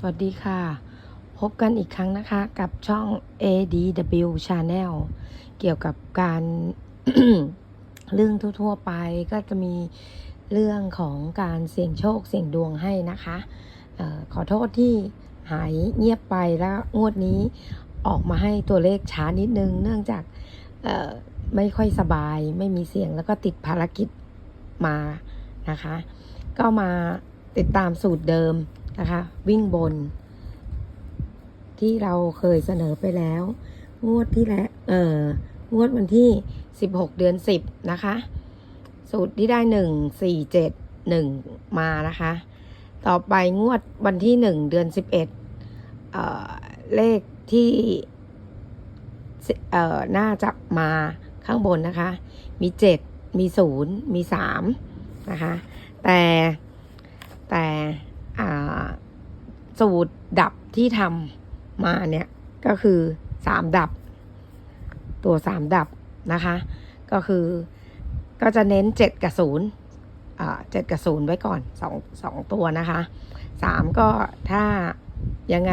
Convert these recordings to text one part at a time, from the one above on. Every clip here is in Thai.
สวัสดีค่ะ พบกันอีกครั้งนะคะกับช่อง ADW Channel เกี่ยวกับการเรื่องทั่ว ๆ ไปก็จะมีเรื่องของการเสี่ยงโชคเสี่ยงดวงให้นะคะออขอโทษที่หายเงียบไปแล้วงวดนี้ออกมาให้ตัวเลขช้านิดนึง เนื่องจากไม่ค่อยสบายไม่มีเสียงแล้วก็ติดภารกิจมานะคะ ก็มาติดตามสูตรเดิม นะคะ วิ่งบน ที่เราเคยเสนอไปแล้ว งวดที่แล้วเอองวดวันที่ 16 เดือน 10 นะคะ สูตรที่ได้ 1 4 7 1 มานะคะ ต่อไปงวดวันที่ 1 เดือน 11เออเลขที่เออน่าจะมาข้างบนนะคะ มี 7 มี 0 มี 3 นะคะ แต่แต่ สูตรดับที่ทำมาเนี่ยก็คือสามดับ ตัวสามดับนะคะ ก็คือก็จะเน้นเจ็ดกับศูนย์อ่าเจ็ดกับศูนย์ไว้ก่อนสองสองตัวนะคะสามก็ถ้ายังไง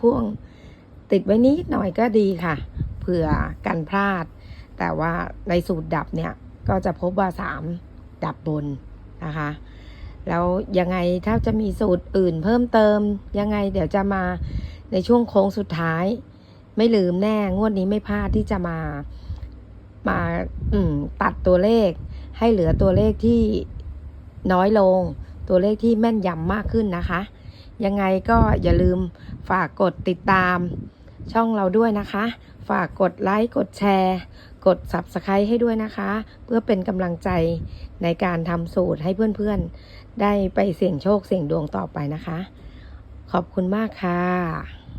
พ่วงติดไว้นิดหน่อยก็ดีค่ะ เผื่อกันพลาด แต่ว่าในสูตรดับเนี่ย ก็จะพบว่าสามดับบนนะคะ แล้วยังไงถ้าจะมีสูตรอื่นเพิ่มเติม ยังไงเดี๋ยวจะมาในช่วงโค้งสุดท้าย ไม่ลืมแน่งวดนี้ไม่พลาดที่จะมามาอืมตัดตัวเลข ให้เหลือตัวเลขที่น้อยลง ตัวเลขที่แม่นยำมากขึ้นนะคะ ยังไงก็อย่าลืมฝากกดติดตาม ช่องเราด้วยนะคะ ฝากกดไลค์กดแชร์ กด Subscribe ให้ด้วยนะคะ เพื่อเป็นกำลังใจในการทำสูตรให้เพื่อนๆ ได้ไปเสี่ยงโชคเสี่ยงดวงต่อไปนะคะ ขอบคุณมากค่ะ